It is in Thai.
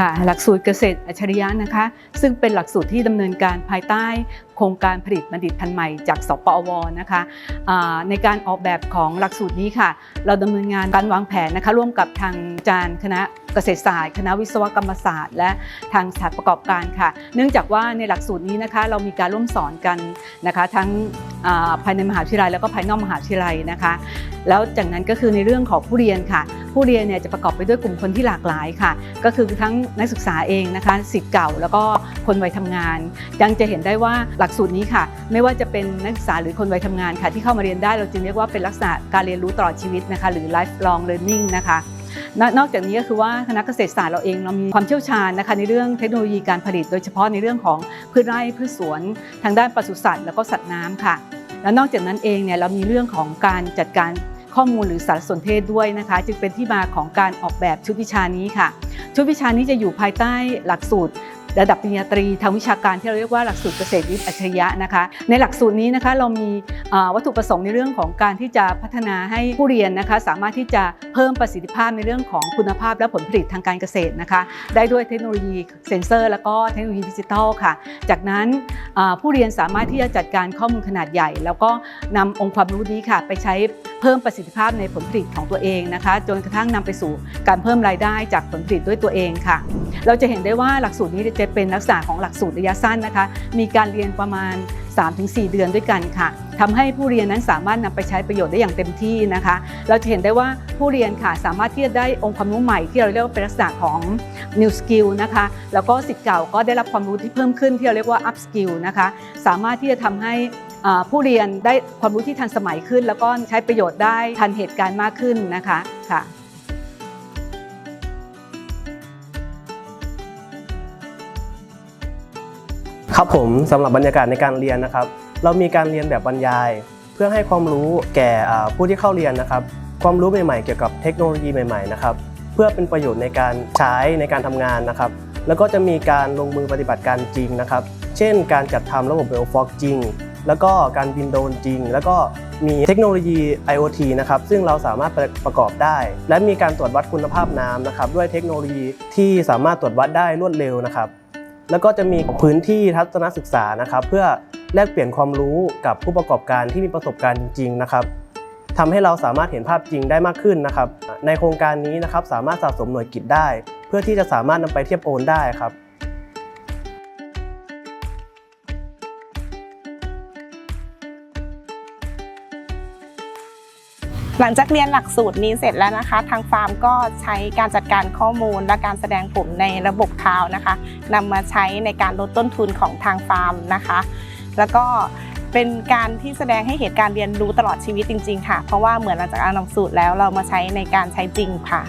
ค่ะหลักสูตรเกษตรอัจฉริยะนะคะ ซึ่งเป็นหลักสูตรที่ดำเนินการภายใต้โครงการผลิตบัณฑิตพันธุ์ใหม่จากสปอวนะคะในการออกแบบของหลักสูตรนี้ค่ะ เราดำเนินงานการวางแผนนะคะ ร่วมกับทางจารย์คณะเกษตรศาสตร์ คณะวิศวกรรมศาสตร์ และทางสถาประกอบการค่ะ เนื่องจากว่าในหลักสูตรนี้นะคะ เรามีการร่วมสอนกันนะคะ ทั้ง ภายในมหาวิทยาลัยแล้วก็ภายนอกมหาวิทยาลัยนะคะ แล้วจากนั้นก็คือในเรื่องของผู้เรียนค่ะ ผู้เรียนเนี่ยจะประกอบไปด้วยกลุ่มคนที่หลากหลายค่ะ ก็คือทั้งนักศึกษาเองนะคะสิทธิ์เก่าแล้วก็คนวัยทำงาน ยังจะเห็นได้ว่าหลักสูตรนี้ค่ะ ไม่ว่าจะเป็นนักศึกษาหรือคนวัยทำงานค่ะ ที่เข้ามาเรียนได้เราจึงเรียกว่าเป็นลักษณะการเรียนรู้ตลอดชีวิตนะคะหรือ lifelong learning นะคะนนอกจากนี้ก็คือว่าคณะเกษตรศาสตร์เราเองเรามีความเชี่ยวชาญนะคะในเรื่องเทคโนโลยีการผลิต โดยเฉพาะในเรื่องของพืชไร่พืชสวน ทางด้านปศุสัตว์แล้วก็สัตว์น้ำค่ะ และนอกจากนั้นเองเนี่ยเรามีเรื่องของการจัดการข้อมูลหรือสารสนเทศด้วยนะคะ จึงเป็นที่มาของการออกแบบชุดวิชานี้ค่ะ ชุดวิชานี้จะอยู่ภายใต้หลักสูตร ระดับปริญญาตรีทางวิชาการที่เราเรียกว่าหลักสูตรเกษตรวิทย์อัจฉริยะนะคะ ในหลักสูตรนี้นะคะเรามีวัตถุประสงค์ในเรื่องของการที่จะพัฒนาให้ผู้เรียนนะคะสามารถที่จะเพิ่มประสิทธิภาพในเรื่องของคุณภาพและผลผลิตทางการเกษตรนะคะ ได้ด้วยเทคโนโลยีเซ็นเซอร์ แล้วก็เทคโนโลยีดิจิทัลค่ะ จากนั้นผู้เรียนสามารถที่จะจัดการข้อมูลขนาดใหญ่ แล้วก็นำองค์ความรู้นี้ค่ะ ไปใช้เพิ่มประสิทธิภาพในผลผลิตของตัวเองนะคะ จนกระทั่งนำไปสู่การเพิ่มรายได้จากผลผลิตด้วยตัวเองค่ะ เราจะเห็นได้ว่าหลักสูตรนี้จะเป็นลักษณะของหลักสูตรระยะสั้นนะคะ มีการเรียนประมาณ 3-4 เดือนด้วยกันค่ะทำให้ผู้เรียนนั้นสามารถนำไปใช้ประโยชน์ได้อย่างเต็มที่นะคะ เราจะเห็นได้ว่าผู้เรียนค่ะสามารถที่จะได้องค์ความรู้ใหม่ที่เราเรียกว่าเป็นลักษณะของ new skill นะคะ แล้วก็สิทธิ์เก่าก็ได้รับความรู้ที่เพิ่มขึ้นที่เราเรียกว่า up skill นะคะ สามารถที่จะทำให้ผู้เรียนได้ความรู้ที่ทันสมัยขึ้น แล้วก็ใช้ประโยชน์ได้ทันเหตุการณ์มากขึ้นนะคะค่ะ ครับผมสำหรับบรรยากาศในการเรียนนะครับ เรามีการเรียนแบบบรรยาย เพื่อให้ความรู้แก่ผู้ที่เข้าเรียนนะครับ ความรู้ใหม่ๆ เกี่ยวกับเทคโนโลยีใหม่ๆนะครับเพื่อเป็นประโยชน์ในการใช้ในการทำงานนะครับ แล้วก็จะมีการลงมือปฏิบัติการจริงนะครับ เช่น การจัดทำระบบเบลฟอกจริง แล้วก็การบินโดนจริง แล้วก็มีเทคโนโลยี IoT นะครับ ซึ่งเราสามารถประกอบได้ และมีการตรวจวัดคุณภาพน้ำนะครับ ด้วยเทคโนโลยีที่สามารถตรวจวัดได้รวดเร็วนะครับ แล้วก็จะมีพื้นที่ทัศนศึกษานะครับ เพื่อแลกเปลี่ยนความรู้กับผู้ประกอบการที่มีประสบการณ์จริง ๆ นะครับทำให้เราสามารถเห็นภาพจริงได้มากขึ้นนะครับ ในโครงการนี้นะครับสามารถสะสมหน่วยกิจได้ เพื่อที่จะสามารถนำไปเทียบโอนได้ครับ หลังจากเรียนหลักสูตรนี้เสร็จแล้วนะคะ ทางฟาร์มก็ใช้การจัดการข้อมูลและการแสดงผลในระบบคาวนะคะนำมาใช้ในการลดต้นทุนของทางฟาร์มนะคะ แล้วก็เป็นการที่แสดงให้เหตุการณ์เรียนรู้ตลอดชีวิตจริง ๆ ค่ะ เพราะว่าเหมือนหลังจากอ่านหลักสูตรแล้วเรามาใช้ในการใช้จริงค่ะ